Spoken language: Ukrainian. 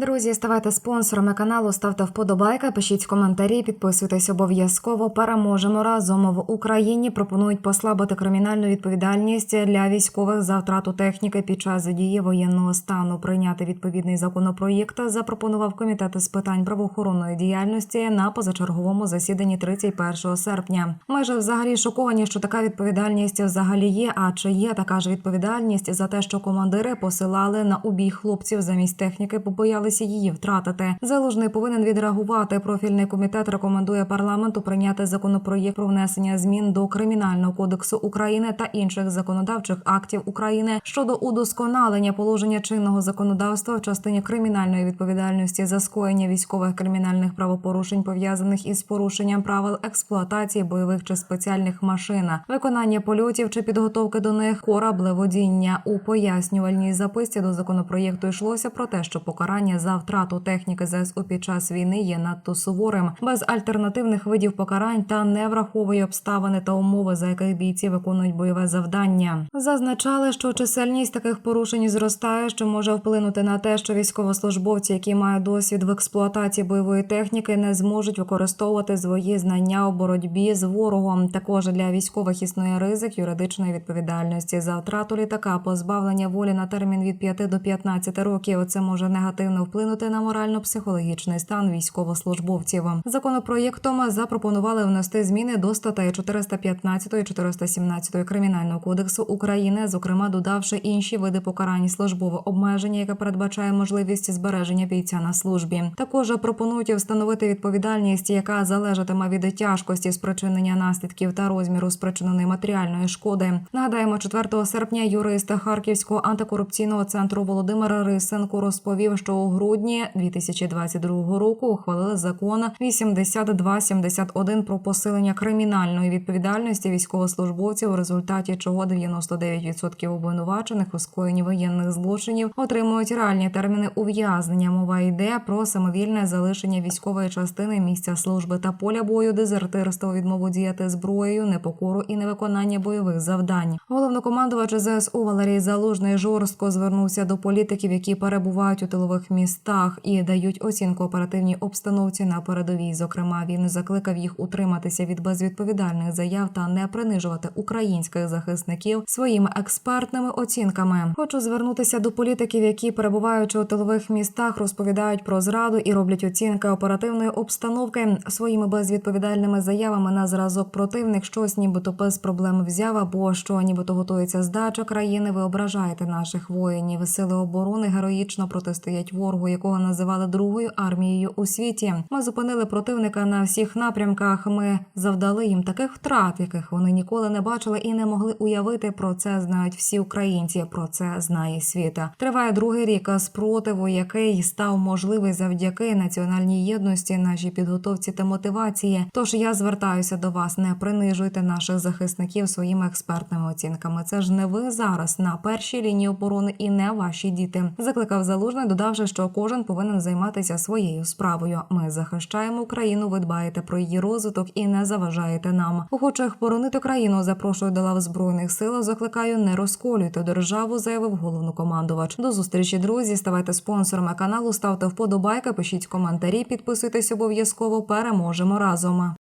Друзі, ставайте спонсорами каналу, ставте вподобайки, пишіть коментарі, підписуйтесь обов'язково. Переможемо разом в Україні. Пропонують послабити кримінальну відповідальність для військових за втрату техніки під час дії воєнного стану. Прийняти відповідний законопроєкт запропонував комітет з питань правоохоронної діяльності на позачерговому засіданні 31 серпня. Майже взагалі шоковані, що така відповідальність взагалі є. А чи є така ж відповідальність за те, що командири посилали на убій хлопців замість техніки, побоялися її втратити. Залужний повинен відреагувати. Профільний комітет рекомендує парламенту прийняти законопроєкт про внесення змін до кримінального кодексу України та інших законодавчих актів України щодо удосконалення положення чинного законодавства в частині кримінальної відповідальності за скоєння військових кримінальних правопорушень пов'язаних із порушенням правил експлуатації бойових чи спеціальних машин, виконання польотів чи підготовки до них кораблеводіння у пояснювальній записці до законопроєкту йшлося про те, що покарання за втрату техніки ЗСУ під час війни є надто суворим, без альтернативних видів покарань та не враховує обставини та умови, за яких бійці виконують бойове завдання. Зазначали, що чисельність таких порушень зростає, що може вплинути на те, що військовослужбовці, які мають досвід в експлуатації бойової техніки, не зможуть використовувати свої знання у боротьбі з ворогом. Також для військових існує ризик юридичної відповідальності за втрату літака, позбавлення волі на термін від 5 до 15 років. Це може негативно вплинути на морально-психологічний стан військовослужбовців. Законопроєктом запропонували внести зміни до статей 415 і 417 кримінального кодексу України, зокрема додавши інші види покарань службове обмеження, яке передбачає можливість збереження бійця на службі. Також пропонують встановити відповідальність, яка залежатиме від тяжкості спричинення наслідків та розміру спричиненої матеріальної шкоди. Нагадаємо, 4 серпня юрист Харківського антикорупційного центру Володимир Рисенко розповів, що у грудні 2022 року ухвалили закон 8271 про посилення кримінальної відповідальності військовослужбовців, у результаті чого 99% обвинувачених у скоєнні воєнних злочинів отримують реальні терміни ув'язнення. Мова йде про самовільне залишення військової частини місця служби та поля бою, дезертирство, відмову діяти зброєю, непокору і невиконання бойових завдань. Головнокомандувач ЗСУ Валерій Залужний жорстко звернувся до політиків, які перебувають у тилових містах і дають оцінку оперативній обстановці на передовій. Зокрема, він закликав їх утриматися від безвідповідальних заяв та не принижувати українських захисників своїми експертними оцінками. Хочу звернутися до політиків, які перебуваючи у тилових містах, розповідають про зраду і роблять оцінки оперативної обстановки своїми безвідповідальними заявами на зразок противник щось, нібито без проблем взяв, або що нібито готується здача країни. Ви ображаєте наших воїнів. Сили оборони героїчно протистоять ворогу, якого називали другою армією у світі. Ми зупинили противника на всіх напрямках. Ми завдали їм таких втрат, яких вони ніколи не бачили і не могли уявити. Про це знають всі українці. Про це знає світ. Триває другий рік спротиву, який став можливий завдяки національній єдності, нашій підготовці та мотивації. Тож я звертаюся до вас, не принижуйте наших захисників своїми експертними оцінками. Це ж не ви зараз на першій лінії оборони і не ваші діти. Закликав залужний, додавши, що кожен повинен займатися своєю справою. Ми захищаємо Україну. Ви дбаєте про її розвиток і не заважаєте нам. Охочих боронити країну запрошую до лав збройних сил. Закликаю не розколюйте державу, заявив головнокомандувач. До зустрічі, друзі. Ставайте спонсорами каналу, ставте вподобайки, пишіть коментарі, підписуйтесь обов'язково. Переможемо разом.